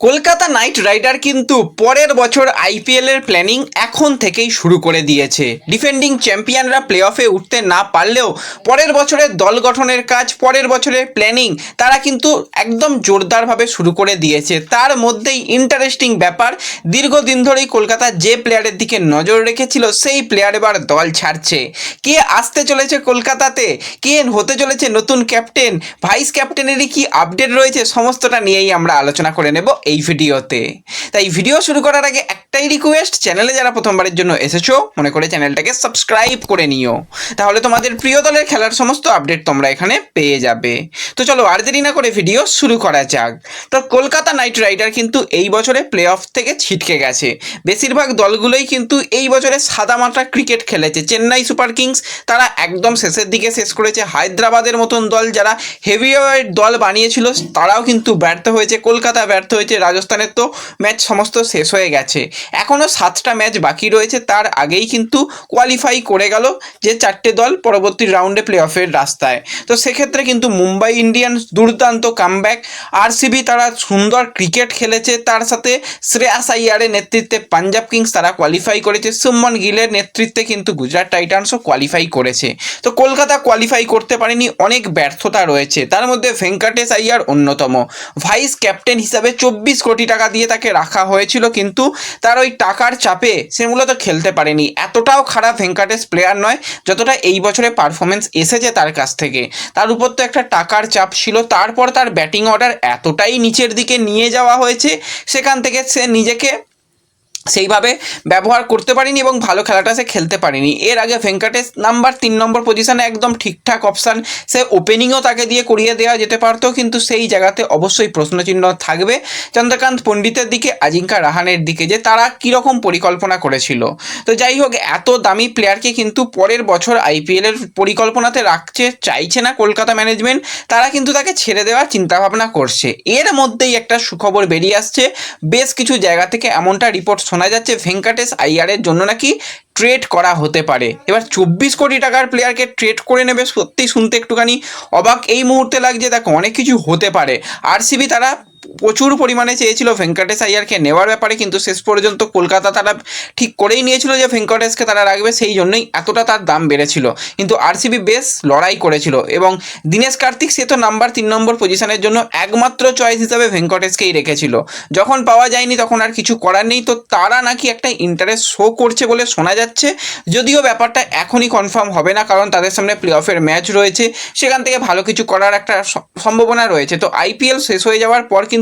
Kolkata night rider কিন্তু পরের বছর আইপিএল এর প্ল্যানিং এখন থেকেই শুরু করে দিয়েছে। ডিফেন্ডিং চ্যাম্পিয়নরা প্লে অফে উঠতে না পারলেও পরের বছরের দল গঠনের কাজ, পরের বছরের প্ল্যানিং তারা কিন্তু একদম জোরদারভাবে শুরু করে দিয়েছে। তার মধ্যেই ইন্টারেস্টিং ব্যাপার, দীর্ঘদিন ধরেই কলকাতা যে প্লেয়ারের দিকে নজর রেখেছিল, সেই প্লেয়ার এবার দল ছাড়ছে। কে আসতে চলেছে কলকাতাতে? কে হতে চলেছে নতুন ক্যাপ্টেন ভাইস ক্যাপ্টেনেরই কি আপডেট রয়েছে? সমস্তটা নিয়েই আমরা আলোচনা করে নেব। এই ভিডিওতে। তাই ভিডিও শুরু করার আগে একটাই রিকোয়েস্ট চ্যানেলে যারা প্রথমবারের জন্য এসেছ, মনে করে চ্যানেলটাকে সাবস্ক্রাইব করে নিও। তাহলে তোমাদের প্রিয় দলের খেলার সমস্ত আপডেট তোমরা এখানে পেয়ে যাবে। তো চলো আর দেরি না করে ভিডিও শুরু করা যাক। তো কলকাতা নাইট রাইডার কিন্তু এই বছরে প্লে অফ থেকে ছিটকে গেছে। বেশিরভাগ দলগুলোই কিন্তু এই বছরে সাদামাটা ক্রিকেট খেলেছে। চেন্নাই সুপার কিংস তারা একদম শেষের দিকে শেষ করেছে। হায়দ্রাবাদের মতন দল যারা হেভিওয়েট দল বানিয়েছিল, তারাও কিন্তু ব্যর্থ হয়েছে। কলকাতা ব্যর্থ হয়েছে। রাজস্থানের তো ম্যাচ সমস্ত শেষ হয়ে গেছে। এখনও সাতটা ম্যাচ বাকি রয়েছে, তার আগেই কিন্তু কোয়ালিফাই করে গেল যে চারটে দল পরবর্তী রাউন্ডে প্লে অফের রাস্তায়। তো সেক্ষেত্রে কিন্তু মুম্বাই ইন্ডিয়ান্স দুর্দান্ত কামব্যাক আরসিবি তারা সুন্দর ক্রিকেট খেলেছে, তার সাথে শ্রেয়াস আইয়ারের নেতৃত্বে পাঞ্জাব কিংস তারা কোয়ালিফাই করেছে, সুমন গিলের নেতৃত্বে কিন্তু গুজরাট টাইটান্সও কোয়ালিফাই করেছে। তো কলকাতা কোয়ালিফাই করতে পারেনি, অনেক ব্যর্থতা রয়েছে, তার মধ্যে ভেঙ্কটেশ আইয়ার অন্যতম। ভাইস ক্যাপ্টেন হিসাবে চব্বিশ কোটি টাকা দিয়ে তাকে রাখা হয়েছিল, কিন্তু তার ওই টাকার চাপে সে মূলত খেলতে পারেনি। এতটাও খারাপ ভেঙ্কাটেশ প্লেয়ার নয়, যতটা এই বছরে পারফরমেন্স এসেছে তার কাছ থেকে। তার উপর তো একটা টাকার চাপ ছিল, তারপর তার ব্যাটিং অর্ডার এতটাই নিচের দিকে নিয়ে যাওয়া হয়েছে, সেখান থেকে সে নিজেকে সেইভাবে ব্যবহার করতে পারিনি এবং ভালো খেলাটা সে খেলতে পারেনি। এর আগে ভেঙ্কটেশ নাম্বার তিন নম্বর পজিশনে একদম ঠিকঠাক অপশান সে ওপেনিংও তাকে দিয়ে করিয়ে দেওয়া যেতে পারতো, কিন্তু সেই জায়গাতে অবশ্যই প্রশ্নচিহ্ন থাকবে চন্দ্রকান্ত পণ্ডিতের দিকে, আজিঙ্কা রাহানের দিকে, যে তারা কীরকম পরিকল্পনা করেছিল। তো যাই হোক, এত দামি প্লেয়ারকে কিন্তু পরের বছর আইপিএলের পরিকল্পনাতে রাখছে, চাইছে না কলকাতা ম্যানেজমেন্ট তারা কিন্তু তাকে ছেড়ে দেওয়ার চিন্তাভাবনা করছে। এর মধ্যেই একটা সুখবর বেরিয়ে আসছে, বেশ কিছু জায়গা থেকে এমনটা রিপোর্ট শোনা যাচ্ছে ভেঙ্কাটেশ আইয়ারের জন্য নাকি ট্রেড করা হতে পারে। এবার চব্বিশ কোটি টাকার প্লেয়ারকে ট্রেড করে নেবে সত্যি শুনতে একটুখানি অবাক এই মুহূর্তে লাগছে। দেখো, অনেক কিছু হতে পারে। আরসিবি তারা প্রচুর পরিমাণে চেয়েছিল ভেঙ্কটেশ আইয়ারকে নেওয়ার ব্যাপারে, কিন্তু শেষ পর্যন্ত কলকাতা তারা ঠিক করেই নিয়েছিল যে ভেঙ্কটেশকে তারা রাখবে, সেই জন্যই এতটা তার দাম বেড়েছিল। কিন্তু আরসিবি বেশ লড়াই করেছিল এবং দীনেশ কার্তিক সে তো নাম্বার তিন নম্বর পজিশনের জন্য একমাত্র চয়েস হিসাবে ভেঙ্কটেশকেই রেখেছিল। যখন পাওয়া যায়নি তখন আর কিছু করার নেই, তো তারা নাকি একটা ইন্টারেস্ট শো করছে বলে শোনা যাচ্ছে। যদিও ব্যাপারটা এখনই কনফার্ম হবে না, কারণ তাদের সামনে প্লে অফের ম্যাচ রয়েছে, সেখান থেকে ভালো কিছু করার একটা সম্ভাবনা রয়েছে। তো আইপিএল শেষ হয়ে যাওয়ার পর কিন্তু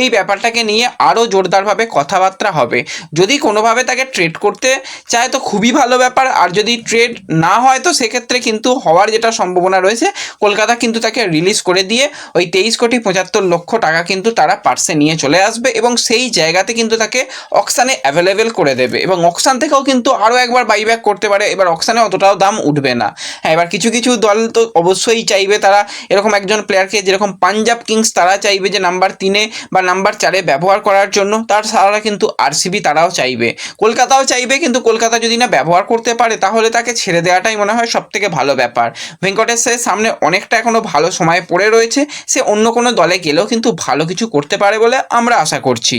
এই ব্যাপারটাকে নিয়ে আরও জোরদারভাবে কথাবার্তা হবে। যদি কোনোভাবে তাকে ট্রেড করতে চায় তো খুবই ভালো ব্যাপার, আর যদি ট্রেড না হয় তো সেক্ষেত্রে কিন্তু হওয়ার যেটা সম্ভাবনা রয়েছে, কলকাতা কিন্তু তাকে রিলিজ করে দিয়ে ওই তেইশ কোটি পঁচাত্তর লক্ষ টাকা কিন্তু তারা পার্সে নিয়ে চলে আসবে এবং সেই জায়গাতে কিন্তু তাকে অকশানে অ্যাভেলেবেল করে দেবে। এবং অকশান থেকেও কিন্তু আরও একবার বাইব্যাক করতে পারে, এবার অকশানে অতটাও দাম উঠবে না। হ্যাঁ এবার কিছু কিছু দল তো অবশ্যই চাইবে তারা, এরকম একজন প্লেয়ারকে যেরকম পাঞ্জাব কিংস তারা চাইবে যে নাম্বার তিনে বা নাম্বার চারে ব্যবহার করার জন্য তার সারা কিন্তু আরসিবি তারাও চাইবে। কলকাতাও চাইবে, কিন্তু কলকাতা যদি না ব্যবহার করতে পারে, তাহলে তাকে ছেড়ে দেওয়াটাই মনে হয় সব থেকে ভালো ব্যাপার। ভেঙ্কটেশের সামনে অনেকটা এখনও ভালো সময় পড়ে রয়েছে, সে অন্য কোনো দলে গেলেও কিন্তু ভালো কিছু করতে পারে বলে আমরা আশা করছি।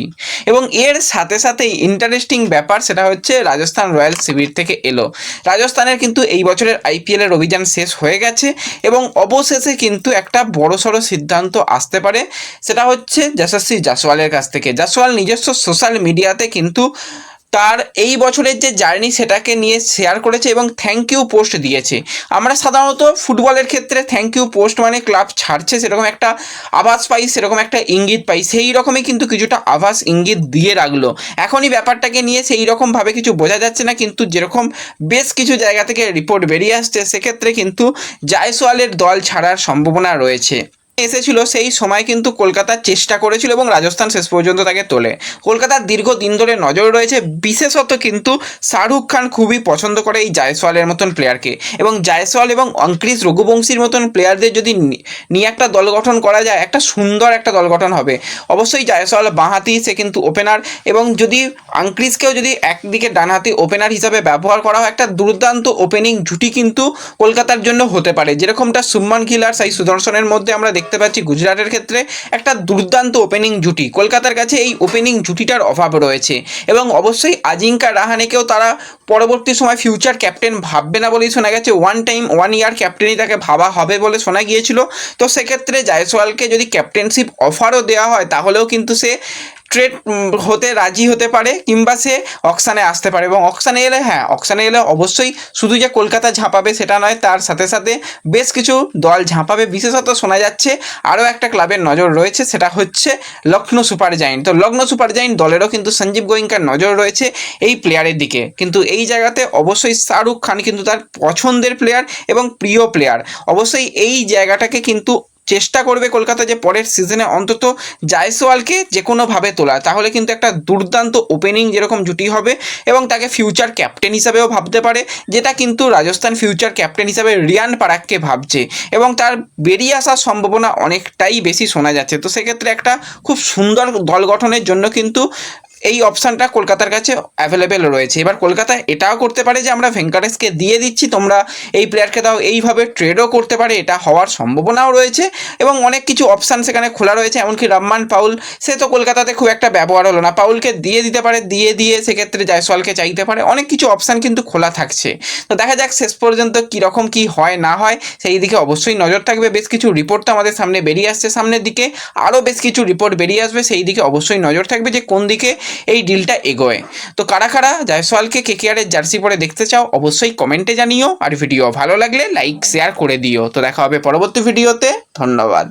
এবং এর সাথে সাথেই ইন্টারেস্টিং ব্যাপার সেটা হচ্ছে রাজস্থান রয়্যাল শিবির থেকে এলো। রাজস্থানের কিন্তু এই বছরের আইপিএলের অভিযান শেষ হয়ে গেছে এবং অবশেষে কিন্তু একটা বড়সড় সিদ্ধান্ত আসতে পারে, সেটা হচ্ছে যশস্বী জাসওয়ালের কাছ থেকে। জাসওয়াল নিজস্ব সোশ্যাল মিডিয়াতে কিন্তু তার এই বছরের যে জার্নি সেটাকে নিয়ে শেয়ার করেছে এবং থ্যাংক ইউ পোস্ট দিয়েছে। আমরা সাধারণত ফুটবলের ক্ষেত্রে থ্যাংক ইউ পোস্ট মানে ক্লাব ছাড়ছে সেরকম একটা আভাস পাই, সেরকম একটা ইঙ্গিত পাই। সেই রকমই কিন্তু কিছুটা আভাস, ইঙ্গিত দিয়ে রাখল। এখনই ব্যাপারটাকে নিয়ে সেই রকমভাবে কিছু বোঝা যাচ্ছে না, কিন্তু যেরকম বেশ কিছু জায়গা থেকে রিপোর্ট বেরিয়ে আসছে, সেক্ষেত্রে কিন্তু জায়সওয়ালের দল ছাড়ার সম্ভাবনা রয়েছে। এসেছিল, সেই সময় কিন্তু কলকাতা চেষ্টা করেছিল এবং রাজস্থান শেষ পর্যন্ত তাকে তোলে। কলকাতার দীর্ঘ দিন ধরে নজর রয়েছে, বিশেষত কিন্তু শাহরুখ খান খুবই পছন্দ করে এই জায়সওয়ালের মতন প্লেয়ারকে এবং জায়সওয়াল এবং অঙ্ক্রিস রঘুবংশীর মতন প্লেয়ারদের যদি নিয়ে একটা দল গঠন করা যায়, একটা সুন্দর একটা দল গঠন হবে। অবশ্যই জায়সওয়াল বাঁহাতি, সে কিন্তু ওপেনার এবং যদি আঙ্ক্রিসকেও যদি একদিকে ডানহাতি ওপেনার হিসাবে ব্যবহার করা হয়, একটা দুর্দান্ত ওপেনিং জুটি কিন্তু কলকাতার জন্য হতে পারে। যেরকমটা সুম্মান গিল আর সাই সুদর্শনের মধ্যে আমরা দেখতে পাচ্ছি গুজরাটের ক্ষেত্রে একটা দুর্দান্ত ওপেনিং জুটি। কলকাতার কাছে এই ওপেনিং জুটিটার অভাব রয়েছে এবং অবশ্যই আজিঙ্কা রাহানেকেও তারা পরবর্তী সময় ফিউচার ক্যাপ্টেন ভাববে না বলেই শোনা গেছে। ওয়ান টাইম ওয়ান ইয়ার ক্যাপ্টেনই তাকে ভাবা হবে বলে শোনা গিয়েছিল। তো সেক্ষেত্রে জায়সওয়ালকে যদি ক্যাপ্টেনশিপ অফারও দেওয়া হয়, তাহলেও কিন্তু সে ট্রেড হতে রাজি হতে পারে কিংবা সে অকশানে আসতে পারে এবং অকশানে এলে হ্যাঁ অকশানে এলে অবশ্যই শুধু যে কলকাতা ঝাঁপাবে সেটা নয়, তার সাথে সাথে বেশ কিছু দল ঝাঁপাবে। বিশেষত শোনা যাচ্ছে আরও একটা ক্লাবের নজর রয়েছে, সেটা হচ্ছে লখনৌ সুপার জায়েন্ট। তো লখনৌ সুপার জায়েন্ট দলেরও কিন্তু সঞ্জীব গোয়েঙ্কার নজর রয়েছে এই প্লেয়ারের দিকে। কিন্তু এই জায়গাতে অবশ্যই শাহরুখ খান কিন্তু তার পছন্দের প্লেয়ার এবং প্রিয় প্লেয়ার। অবশ্যই এই জায়গাটাকে কিন্তু চেষ্টা করবে কলকাতা যে পরের সিজনে অন্তত জায়সওয়ালকে যে কোনোভাবে তোলা তাহলে কিন্তু একটা দুর্দান্ত ওপেনিং যেরকম জুটি হবে এবং তাকে ফিউচার ক্যাপ্টেন হিসাবেও ভাবতে পারে, যেটা কিন্তু রাজস্থান ফিউচার ক্যাপ্টেন হিসাবে রিয়ান পারাককে ভাবছে এবং তার বেরিয়ে আসার সম্ভাবনা অনেকটাই বেশি শোনা যাচ্ছে। তো সেক্ষেত্রে একটা খুব সুন্দর দল গঠনের জন্য কিন্তু এই অপশানটা কলকাতার কাছে অ্যাভেলেবেল রয়েছে। এবার কলকাতা এটাও করতে পারে যে, আমরা ভেঙ্কাটেশকে দিয়ে দিচ্ছি, তোমরা এই প্লেয়ারকে দাও। এইভাবে ট্রেডও করতে পারে, এটা হওয়ার সম্ভাবনাও রয়েছে এবং অনেক কিছু অপশান সেখানে খোলা রয়েছে, এমনকি রহমান পাউল, সে তো কলকাতাতে খুব একটা ব্যবহার হলো না। পাউলকে দিয়ে দিতে পারে, দিয়ে দিয়ে সেক্ষেত্রে জয়সওয়ালকে চাইতে পারে। অনেক কিছু অপশান কিন্তু খোলা থাকছে। তো দেখা যাক শেষ পর্যন্ত কীরকম কী হয়, না হয়, সেই দিকে অবশ্যই নজর থাকবে। বেশ কিছু রিপোর্ট তো আমাদের সামনে বেরিয়ে আসছে সামনের দিকে। আরও বেশ কিছু রিপোর্ট বেরিয়ে আসবে, সেই দিকে অবশ্যই নজর থাকবে যে কোন দিকে এই ডিলটা এগোয়। তো কারা কারা জয়সওয়ালকে কেকেআরের জার্সি পরে দেখতে চাও, অবশ্যই কমেন্টে জানিও। আর ভিডিও ভালো লাগলে লাইক শেয়ার করে দিও। তো দেখা হবে পরবর্তী ভিডিওতে ধন্যবাদ।